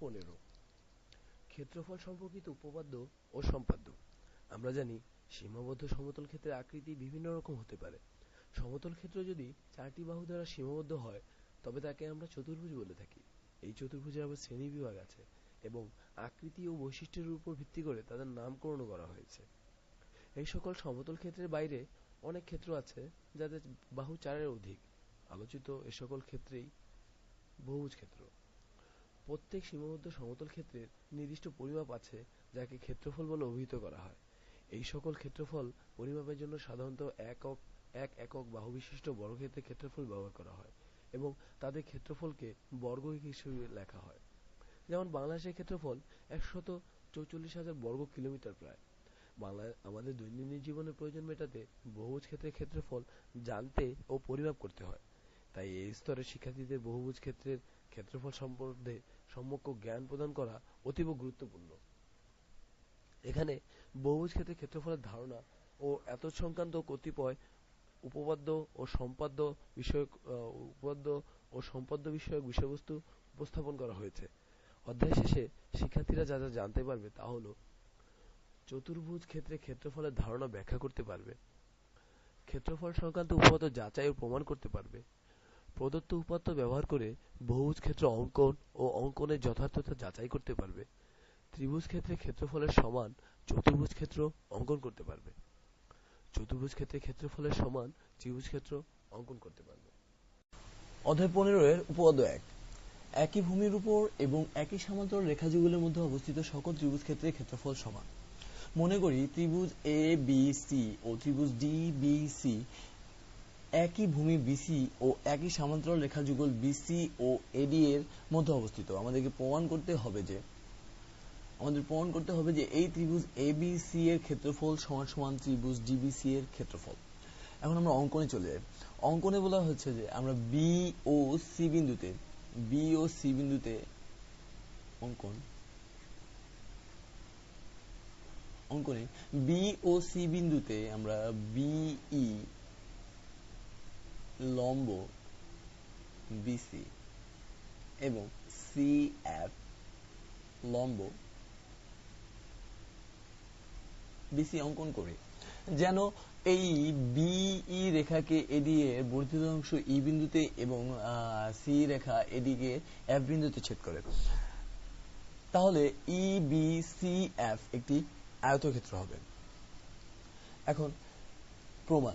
পনেরো। ক্ষেত্রফল সম্পর্কিত উপপাদ্য ও সম্পাদ্য। আমরা জানি সীমাবদ্ধ সমতল ক্ষেত্রের আকৃতি বিভিন্ন রকম হতে পারে। সমতল ক্ষেত্র যদি চারটি বাহু দ্বারা সীমাবদ্ধ হয়, তবে তাকে আমরা চতুর্ভুজ বলে থাকি। এই চতুর্ভুজের আবার শ্রেণীবিভাগ আছে এবং আকৃতি ও বৈশিষ্ট্যের উপর ভিত্তি করে তাদের নামকরণ করা হয়েছে। এই সকল সমতল ক্ষেত্রের বাইরে অনেক ক্ষেত্র আছে যাদের বাহু চারের অধিক। আলোচিত এ সকল ক্ষেত্রেই বহুভুজ ক্ষেত্র। প্রত্যেক সীমাবদ্ধ সমতল ক্ষেত্রের নির্দিষ্ট পরিমাপ আছে, যাকে ক্ষেত্রফল বলে অভিহিত করা হয়। এই সকল ক্ষেত্রফল পরিমাপের জন্য সাধারণত একক এক একক বাহুবিশিষ্ট বর্গক্ষেত্রের ক্ষেত্রফল ব্যবহার করা হয় এবং তাদের ক্ষেত্রফলকে বর্গ হিসেবে লেখা হয়। যেমন বাংলাদেশের ক্ষেত্রফল একশত চৌচল্লিশ হাজার বর্গ কিলোমিটার প্রায়। বাংলা আমাদের দৈনন্দিন জীবনের প্রয়োজন মেটাতে বহুভুজ ক্ষেত্রের ক্ষেত্রফল জানতে ও পরিমাপ করতে হয়। তাই এই স্তরের শিক্ষার্থীদের বহুভুজ ক্ষেত্রের ক্ষেত্রফল সম্বন্ধে সম্যক জ্ঞান প্রদান করা অতীব গুরুত্বপূর্ণ। এখানে বহুভুজ ক্ষেত্রে ক্ষেত্রফলের ধারণা ও এত সংক্রান্ত কতিপয় উপপাদ্য ও সম্পাদ্য বিষয়ক উপপাদ্য ও সম্পাদ্য বিষয়ক বিষয়বস্তু উপস্থাপন করা হয়েছে। অধ্যায় শেষে শিক্ষার্থীরা যা যা জানতে পারবে তা হল, চতুর্ভুজ ক্ষেত্রে ক্ষেত্রফলের ধারণা ব্যাখ্যা করতে পারবে, ক্ষেত্রফল সংক্রান্ত উপপাদ্য যাচাই ও প্রমাণ করতে পারবে প্রদত্ত উপাত্ত ব্যবহার করে বহুভুজ ক্ষেত্র অঙ্কন ও অঙ্কনের যথার্থতা যাচাই করতে পারবে। ত্রিভুজ ক্ষেত্রে ক্ষেত্রফলের সমান চতুর্ভুজ ক্ষেত্র অঙ্কন করতে পারবে। চতুর্ভুজ ক্ষেত্রে ক্ষেত্রফলের সমান ত্রিভুজ ক্ষেত্র অঙ্কন করতে পারবে। অধ্যায় পনেরো এর উপপাদ্য এক। একই ভূমির উপর এবং একই সমান্তরাল রেখাযুগলের মধ্যে অবস্থিত সকল ত্রিভুজ ক্ষেত্রের ক্ষেত্রফল সমান। মনে করি ত্রিভুজ এ বি সি ও ত্রিভুজ ডি বি সি একই ভূমি বিসি ও একই সমান্তরাল রেখা যুগল বিসি ও এডি এর মধ্যে অবস্থিত। আমাদেরকে প্রমাণ করতে হবে যে, আমাদের প্রমাণ করতে হবে যে এই ত্রিভুজ এবিসি এর ক্ষেত্রফল সমান সমান ত্রিভুজ ডিবিসি এর ক্ষেত্রফল। এখন আমরা অঙ্কনে চলে যাই। অঙ্কনে বলা হচ্ছে যে আমরা বি ও সি বিন্দুতে বি ও সি বিন্দুতে অঙ্কন, অঙ্কনে বি ও সি বিন্দুতে আমরা বিই লম্ব বিসি এবং সি এফ লম্ব বিসি অঙ্কন করি। যেন এই বিই রেখাকে এডিয়ে বর্ধিত অংশ ই বিন্দুতে এবং সি রেখা এদিকে এফ বিন্দুতে ছেদ করে। তাহলে ই বি সি এফ একটি আয়তক্ষেত্র হবে। এখন প্রমাণ।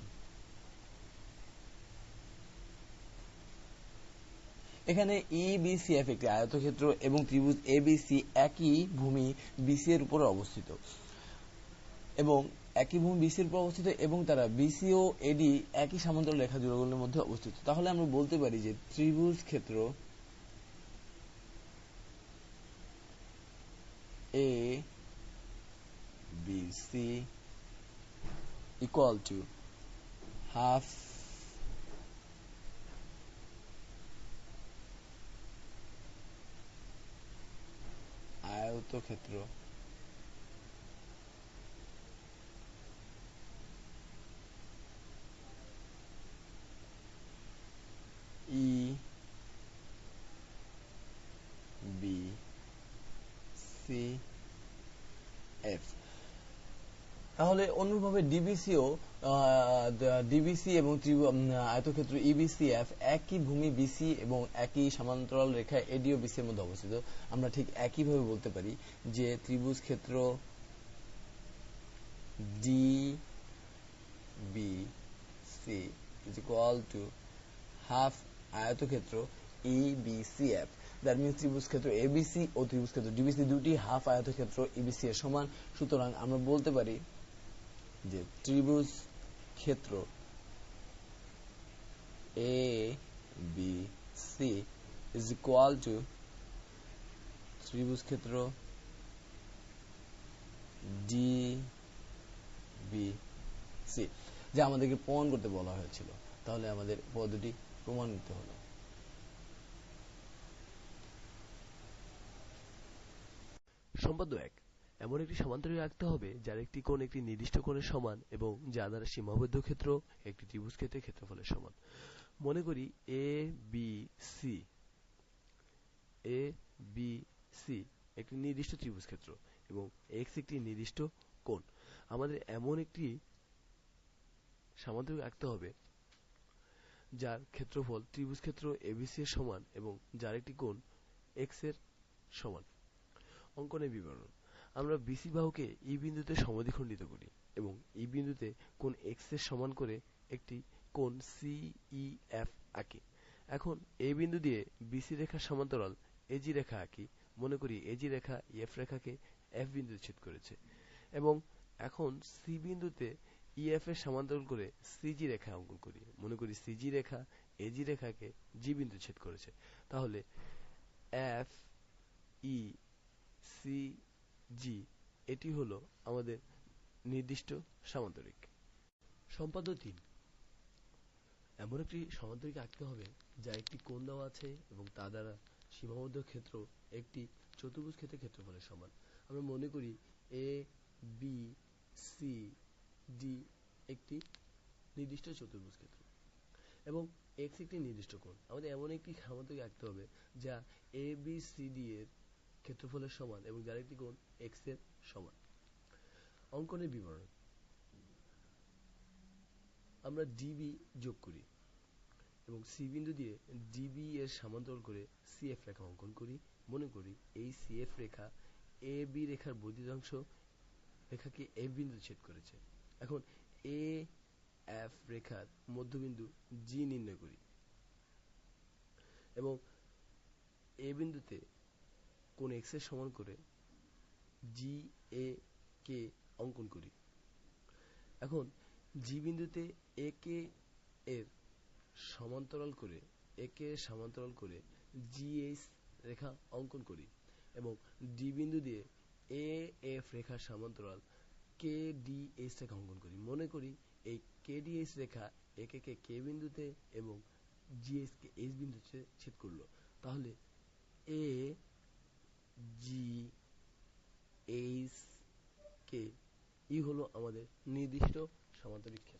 এখানে ই বি ইবিসিএফ একটি আয়তক্ষেত্র এবং ত্রিভুজ এবিসি একই ভূমি বিসি এর উপর অবস্থিত। এবং একই ভূমি বিসি এর উপর অবস্থিত এবং তারা বিসি ও এডি একই সমান্তরাল রেখা জোড়াগুলোর মধ্যে অবস্থিত। তাহলে আমরা বলতে পারি যে ত্রিভুজ ক্ষেত্র A B C equal to half আয়তক্ষেত্র ই বি সি এফ। তাহলে অনুরূপভাবে ডিবিসিও ডিবিসি এবং আয়তক্ষেত্র ইবিসিএফ একই ভূমি বিসি এবং একই সমান্তরাল রেখা এডিও বিসি এর মধ্যে অবস্থিত। আমরা ঠিক একইভাবে বলতে পারি যে ত্রিভুজ ক্ষেত্র D B C is equal to half আয়তক্ষেত্র ইবিসিএফ দ্যাট মিনস ত্রিভুজ ক্ষেত্র এবিসি ও ত্রিভুজ ক্ষেত্র ডিবিসি দুটি হাফ আয়তক্ষেত্র ইবিসি এর সমান। সুতরাং আমরা বলতে পারি যে ত্রিভুজ ক্ষেত্র A B C is equal to ত্রিভুজ ক্ষেত্র ডি বি সি যা আমাদেরকে প্রমাণ করতে বলা হয়েছিল। তাহলে আমাদের পদ্ধতি প্রমাণিত হলো। সম্পাদ্য এক। এমন একটি সমান্তরাল আঁকতে হবে, যার একটি কোণ একটি নির্দিষ্ট কোণের সমান এবং যা দ্বারা সীমাবদ্ধ ক্ষেত্র একটি ত্রিভুজ ক্ষেত্রের ক্ষেত্রফলের সমান। মনে করি A B C A B C একটি নির্দিষ্ট ত্রিভুজ ক্ষেত্র এবং এক্স একটি নির্দিষ্ট কোণ। আমাদের এমন একটি সামান্তরিক আঁকতে হবে, যার ক্ষেত্রফল ত্রিভুজ ক্ষেত্র এবিসি এর সমান এবং যার একটি কোণ এক্সের সমান। অঙ্কনের বিবরণ। আমরা বিসি বাহুকে ই বিন্দুতে সমদ্বিখণ্ডিত করি এবং ই বিন্দুতে কোণ এক্সের সমান করে একটি কোণ সিইএফ আঁকি। এখন এ বিন্দু দিয়ে বিসি রেখার সমান্তরাল এজি রেখা আঁকি। মনে করি এজি রেখা এফ রেখাকে এফ বিন্দুতে ছেদ করেছে। এবং এখন সি বিন্দুতে ইএফ এর সমান্তরাল করে সিজি রেখা অঙ্কন করি। মনে করি সিজি রেখা এজি রেখাকে জি বিন্দু ছেদ করেছে। তাহলে এফ ই সি জি এটি হলো আমাদের নির্দিষ্ট সামান্তরিক। সম্পাদ্য তিন। এমন একটি সামান্তরিক আঁকতে হবে যা একটি কোণ দেওয়া আছে এবং তা দ্বারা সীমাবদ্ধ ক্ষেত্র একটি চতুর্ভুজ ক্ষেত্রের ক্ষেত্রফলের সমান। আমরা মনে করি এ বি সি ডি একটি নির্দিষ্ট চতুর্ভুজ ক্ষেত্র এবং এক্স একটি নির্দিষ্ট কোণ। আমাদের এমন একটি সামান্তরিক আঁকতে হবে যা এ বি সি ডি এর ক্ষেত্রফলের সমান এবং একটি কোণ এক্সের সমান। অঙ্কনের বিবরণ। আমরা ডিবি যোগ করি এবং সি বিন্দু দিয়ে ডিবি এর সমান্তরাল করে সিএফ রেখা অঙ্কন করি। মনে করি এই সিএফ রেখা এ বি রেখার বর্ধিতাংশ রেখাকে এফ বিন্দু ছেদ করেছে। এখন এ এফ রেখার মধ্যবিন্দু জি নির্ণয় করি এবং এ বিন্দুতে কোন এক্সের সমান করে জি এ কে অঙ্কন করি। এখন জি বিন্দুতে এ কে এর সমান্তরাল করে এ কে সমান্তরাল করে জি এইচ রেখা অঙ্কন করি এবং ডি বিন্দু দিয়ে এ এফ রেখার সমান্তরাল কে ডি এইচ রেখা অঙ্কন করি। মনে করি এই কে ডি এইচ রেখা একে কে কে বিন্দুতে এবং জি এইচ কে এইচ বিন্দুতে ছেদ করল। তাহলে এ জি এইচ কে ই হলো আমাদের নির্দিষ্ট সমান্তরিক ক্ষেত্র